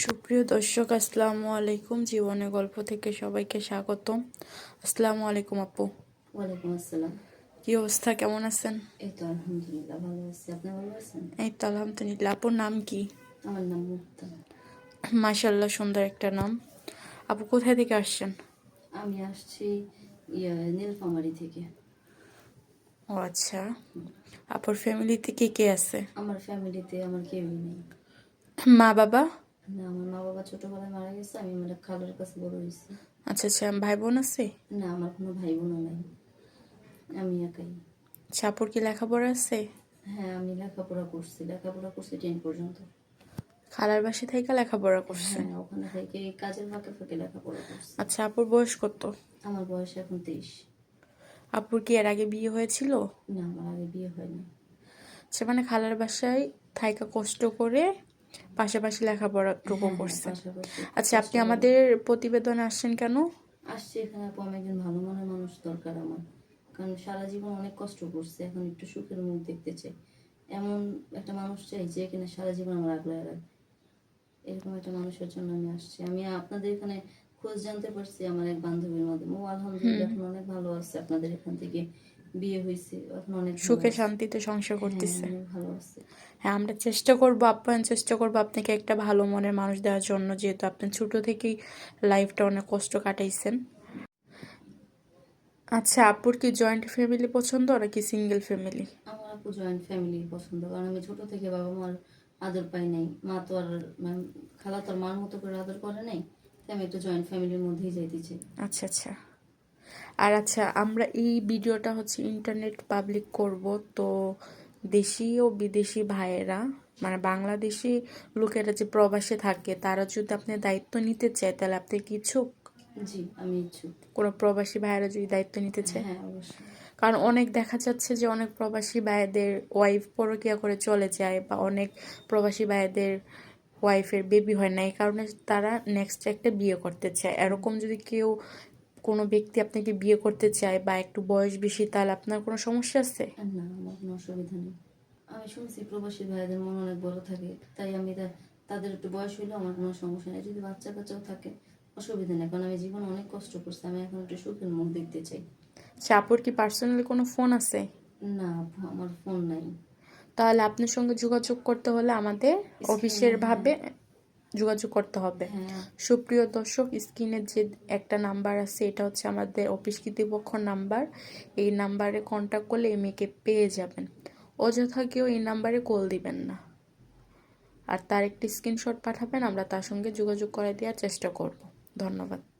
সুপ্রিয় দর্শক আসসালামু আলাইকুম। জীবনে গল্প থেকে সবাইকে স্বাগতম। আসসালামু আলাইকুম আপু। ওয়ালাইকুম আসসালাম। কি অবস্থা? কেমন আছেন? এই তো আলহামদুলিল্লাহ ভালো আছি। আপনি ভালো আছেন? এই তো আলহামদুলিল্লাহ। আপুর নাম কি? আমার নাম মুক্তা। মাশাল্লাহ সুন্দর একটা নাম। আপু কোথায় থেকে আসছেন? আমি আসছি নীলফামারি থেকে। ও আচ্ছা। আপুর ফ্যামিলিতে কে কে আছে? আমার ফ্যামিলিতে আমার কেউই নেই। মা বাবা? না আমার মা বাবা ছোটবেলায় মারা গেছে আমি আমার খালার কাছে বড় হয়েছি। আচ্ছা আচ্ছা ভাই বোন আছে? না আমার কোনো ভাই বোনও নাই। আমি একাই। আচ্ছা আপুর কি লেখাপড়া আছে? হ্যাঁ আমি লেখাপড়া করছি লেখাপড়া করছি টেন পর্যন্ত। খালার বাসা থেকে লেখাপড়া করছে? হ্যাঁ ওখানে থেকে কাজের ফাঁকে ফাঁকে লেখাপড়া করছি। আচ্ছা আপুর বয়স কত? আমার বয়স এখন তেইশ। আপুর কি এর আগে বিয়ে হয়েছিল? না আমার আগে বিয়ে হয়নি। আচ্ছা মানে খালার বাসায় থাইকা কষ্ট করে পাশাপাশি লেখাপড়াটুকু হ্যাঁ, করছেন আচ্ছা আপনি আমাদের প্রতিবেদনে আসছেন কেন? আসছি এখানে আপু আমি একজন ভালো মনের মানুষ দরকার আমার। কারণ সারা জীবন অনেক কষ্ট করছে এখন একটু সুখের মুখ দেখতে চাই। এমন একটা মানুষ চাই যে কিনা সারা জীবন আমার আগলায় রাখবে এরকম একটা মানুষের জন্য আমি আসছি। আমি আপনাদের এখানে খোঁজ জানতে পারছি আমার এক বান্ধবীর মাধ্যমে। ও আলহামদুলিল্লাহ এখন অনেক ভালো আছে আপনাদের এখান থেকে বিয়ে হয়েছে এখন অনেক সুখে শান্তিতে সংসার করতেছে। হ্যাঁ, ভালো আছে। হ্যাঁ আমরা চেষ্টা করব আপ্যায়ন চেষ্টা করব আপনাকে একটা ভালো মনের মানুষ দেওয়ার জন্য যেহেতু আপনি ছোট থেকেই লাইফটা অনেক কষ্ট কাটাইছেন। আচ্ছা আপুর কি জয়েন্ট ফ্যামিলি পছন্দ নাকি সিঙ্গেল ফ্যামিলি আমার আপু জয়েন্ট ফ্যামিলি পছন্দ কারণ আমি ছোট থেকে বাবা মার আদর পাই নাই। মা তো আর মানে খালা তো আর মার মতো করে আদর করে নাই তাই আমি একটু জয়েন্ট ফ্যামিলির মধ্যেই যাইতে চাই আচ্ছা আচ্ছা। আর আচ্ছা আমরা এই ভিডিওটা হচ্ছে ইন্টারনেট পাবলিক করব তো দেশি ও বিদেশি ভাইয়েরা মানে বাংলাদেশি লোকেরা যে প্রবাসে থাকে তারা যদি আপনি দায়িত্ব নিতে চায় তাহলে আপনি কি ইচ্ছুক? জি আমি ইচ্ছুক। কোনো প্রবাসী ভাইয়েরা যদি দায়িত্ব নিতে চায়? হ্যাঁ অবশ্যই। কারণ অনেক দেখা যাচ্ছে যে অনেক প্রবাসী ভাইদের ওয়াইফ পরকিয়া করে চলে যায় বা অনেক প্রবাসী ভাইদের ওয়াইফের বেবি হয় না এই কারণে তারা নেক্সট একটা বিয়ে করতে চায়। এরকম যদি কেউ কোনো ব্যক্তি আপনাকে বিয়ে করতে চায় বা একটু বয়স বেশি তাহলে আপনার কোনো সমস্যা আছে? না আমার কোনো অসুবিধা নেই। আমি শুনছি প্রবাসী ভাইদের মন অনেক বড় থাকে তাই আমি তাদের একটু বয়স হইলেও আমার কোনো সমস্যা নেই। যদি বাচ্চা কাচ্চাও থাকে অসুবিধা নেই কারণ আমি জীবন অনেক কষ্ট করছি আমি এখন একটু সুখের মুখ দেখতে চাই। চাপুর কি পার্সোনালি কোনো ফোন আছে? না আপু, আমার ফোন নাই। তাহলে আপনার সঙ্গে যোগাযোগ করতে হলে আমাদের অফিসের ভাবে যোগাযোগ করতে হবে। হ্যাঁ। সুপ্রিয় দর্শক স্ক্রিনের যে একটা নাম্বার আছে এটা হচ্ছে আমাদের অফিস কর্তৃপক্ষ নাম্বার। এই নাম্বারে কন্ট্যাক্ট করলে এই মেয়েকে পেয়ে যাবেন। অযথা কেউ এই নাম্বারে কল দিবেন না। আর তার একটি স্ক্রিনশট পাঠাবেন আমরা তার সঙ্গে যোগাযোগ করে দেওয়ার চেষ্টা করব। ধন্যবাদ।